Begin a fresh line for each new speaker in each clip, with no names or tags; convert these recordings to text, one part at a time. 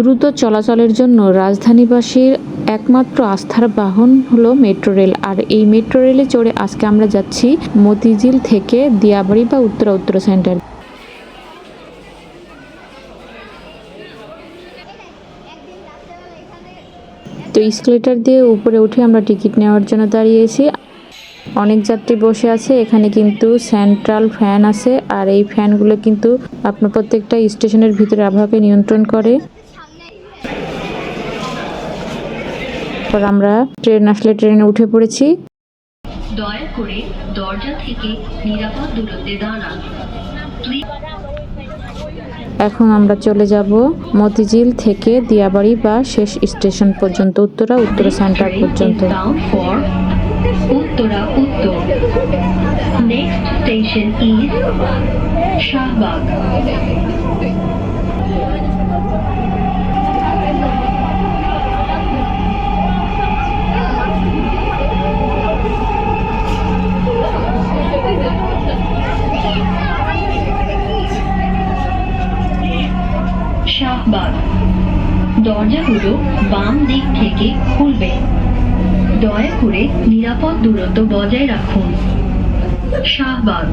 দ্রুত চলাচলের জন্য রাজধানীবাসীর একমাত্র আস্থার বাহন হলো মেট্রো রেল। আর এই মেট্রো রেলে চড়ে আজকে আমরা যাচ্ছি মতিঝিল থেকে দিয়াবাড়ি বা উত্তরা উত্তর সেন্টার। তো স্কেলেটার দিয়ে উপরে উঠে আমরা টিকিট নেওয়ার জন্য দাঁড়িয়েছি। অনেক যাত্রী বসে আছে, এখানে কিন্তু সেন্ট্রাল ফ্যান আছে, আর এই ফ্যানগুলো কিন্তু আপনার প্রত্যেকটা স্টেশনের ভিতরে আবহাওয়াকে নিয়ন্ত্রণ করে। তারপর আমরা ট্রেন আসলে ট্রেনে উঠে পড়েছি।
দয়া করে দরজা থেকে নিরাপদ দূরত্বে দাঁড়ান।
এখন আমরা চলে যাব মতিঝিল থেকে দিয়াবাড়ি বা শেষ স্টেশন পর্যন্ত উত্তরা উত্তরা সেন্টার পর্যন্ত।
উত্তরা উত্তর। Next station is Shahbag. দরজাগুলো বাম দিক থেকে খুলবে। দয়া করে নিরাপদ দূরত্ব বজায় রাখুন। Shahbag.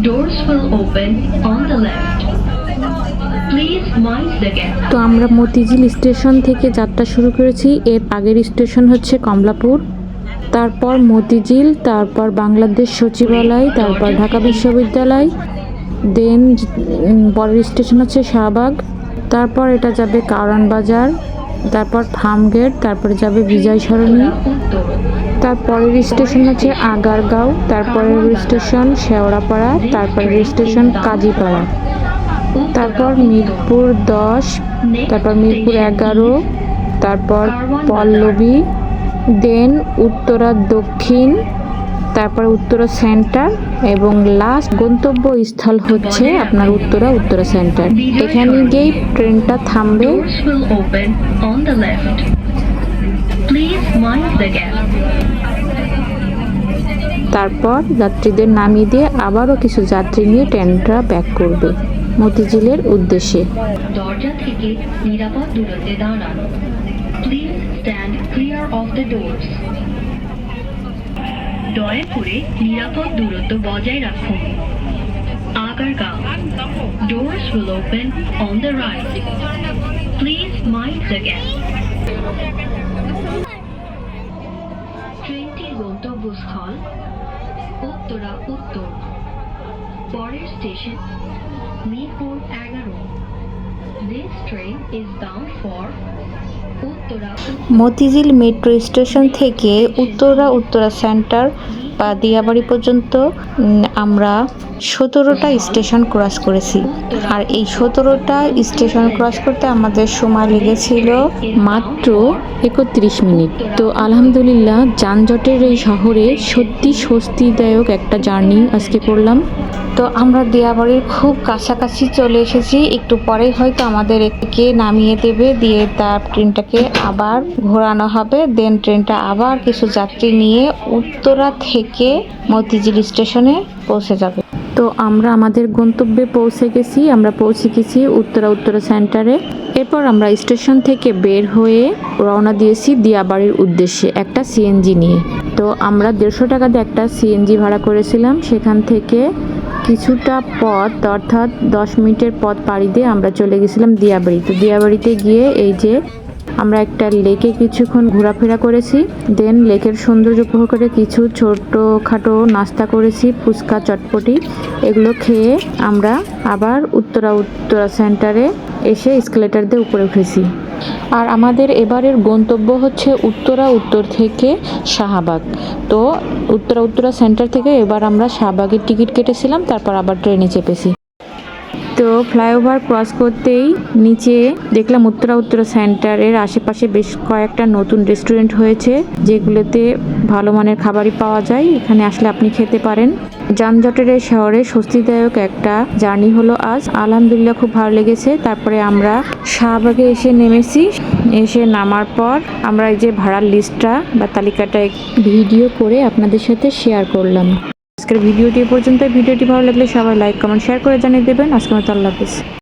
The left. Please mind the gap.
তো আমরা মতিঝিল স্টেশন থেকে যাত্রা শুরু করেছি। এর আগের স্টেশন হচ্ছে কমলাপুর। তারপর মতিঝিল, তারপর বাংলাদেশ সচিবালয়, তারপর ঢাকা বিশ্ববিদ্যালয়। দেন পরের স্টেশন হচ্ছে শাহবাগ। তারপর এটা যাবে কারণ বাজার, তারপর ফার্মগেট তারপরে যাবে বিজয় সরণি, তারপরের স্টেশন হচ্ছে আগারগাঁও, তারপরের স্টেশন শেওড়াপাড়া, তারপরের স্টেশন কাজীপাড়া, তারপর মিরপুর দশ, তারপর মিরপুর এগারো, তারপর পল্লবী, দেন উত্তরা দক্ষিণ তারপর উত্তরা সেন্টার এবং লাস্ট গন্তব্যস্থল হচ্ছে আপনার উত্তরা উত্তরা সেন্টার। এখানে গিয়েই ট্রেনটা থামবে. তারপর যাত্রীদের নামিয়ে দিয়ে আবারও কিছু যাত্রী নিয়ে ট্রেনটা ব্যাক করবে মতিঝিলের উদ্দেশ্যে।
দরজা থেকে নিরাপদ দূরত্বে দাঁড়ান। Please stand clear of the doors দয়া করে নিরাপদ দূরত্ব বজায় রাখুন। Agargaon doors will open on the right please mind the gap ট্রেনটির গন্তব্যস্থল উত্তরা উত্তর, পরের স্টেশন মিরপুর এগারো। This train is bound Uttara
Motijheel metro station থেকে উত্তরা উত্তরা সেন্টার বা দিয়াবাড়ি পর্যন্ত আমরা সতেরোটা স্টেশন ক্রস করেছি। আর এই সতেরোটা স্টেশন ক্রস করতে আমাদের সময় লেগেছিল মাত্র একত্রিশ মিনিট। তো আলহামদুলিল্লাহ, যানজটের এই শহরে সত্যি স্বস্তিদায়ক একটা জার্নি আজকে করলাম। তো আমরা দিয়াবাড়ির খুব কাছাকাছি চলে এসেছি। একটু পরে হয়তো আমাদের একে নামিয়ে দেবে, দিয়ে তার ট্রেনটাকে আবার ঘোরানো হবে। দেন ট্রেনটা আবার কিছু যাত্রী নিয়ে উত্তরা থেকে মতিঝিল স্টেশনে পৌঁছে যাবে। তো আমরা আমাদের গন্তব্যে পৌঁছে গেছি। আমরা পৌঁছে গেছি উত্তরা উত্তরা সেন্টারে। এরপর আমরা স্টেশন থেকে বের হয়ে রওনা দিয়েছি দিয়াবাড়ির উদ্দেশ্যে একটা সিএনজি নিয়ে। তো আমরা দেড়শো টাকাতে একটা সিএনজি ভাড়া করেছিলাম। সেখান থেকে কিছুটা পথ, অর্থাৎ দশ মিনিটের পথ পাড়ি দিয়ে আমরা চলে গেছিলাম দিয়াবাড়ি। তো দিয়াবাড়িতে গিয়ে এই যে আমরা একটা লেকে কিছুক্ষণ ঘোরাফেরা করেছি, দেন লেকের সৌন্দর্য উপভোগ করে কিছু ছোটোখাটো নাস্তা করেছি, ফুচকা, চটপটি, এগুলো খেয়ে আমরা আবার উত্তরা উত্তরা সেন্টারে এসে স্কেলেটার দিয়ে উপরে উঠেছি। আর আমাদের এবারের গন্তব্য হচ্ছে উত্তরা উত্তর থেকে শাহবাগ। তো উত্তরা উত্তরা সেন্টার থেকে এবার আমরা শাহবাগের টিকিট কেটেছিলাম, তারপর আবার ট্রেনে চেপেছি। তো ফ্লাইওভার ক্রস করতেই নিচে দেখলাম উত্তরা উত্তরা সেন্টারের আশেপাশে বেশ কয়েকটা নতুন রেস্টুরেন্ট হয়েছে, যেগুলোতে ভালো মানের খাবারই পাওয়া যায়। এখানে আসলে আপনি খেতে পারেন। যানজটের এই শহরে স্বস্তিদায়ক একটা জার্নি হলো আজ। আলহামদুলিল্লাহ খুব ভালো লেগেছে। তারপরে আমরা শাহবাগে এসে নেমেছি। এসে নামার পর আমরা এই যে ভাড়ার লিস্টটা বা তালিকাটা ভিডিও করে আপনাদের সাথে শেয়ার করলাম। আজকের ভিডিওটি পর্যন্ত ভিডিওটি ভালো লাগলে সবাই লাইক, কমেন্ট শেয়ার করে জানিয়ে দেবেন। আজকের মতো আল্লাহ হাফিজ।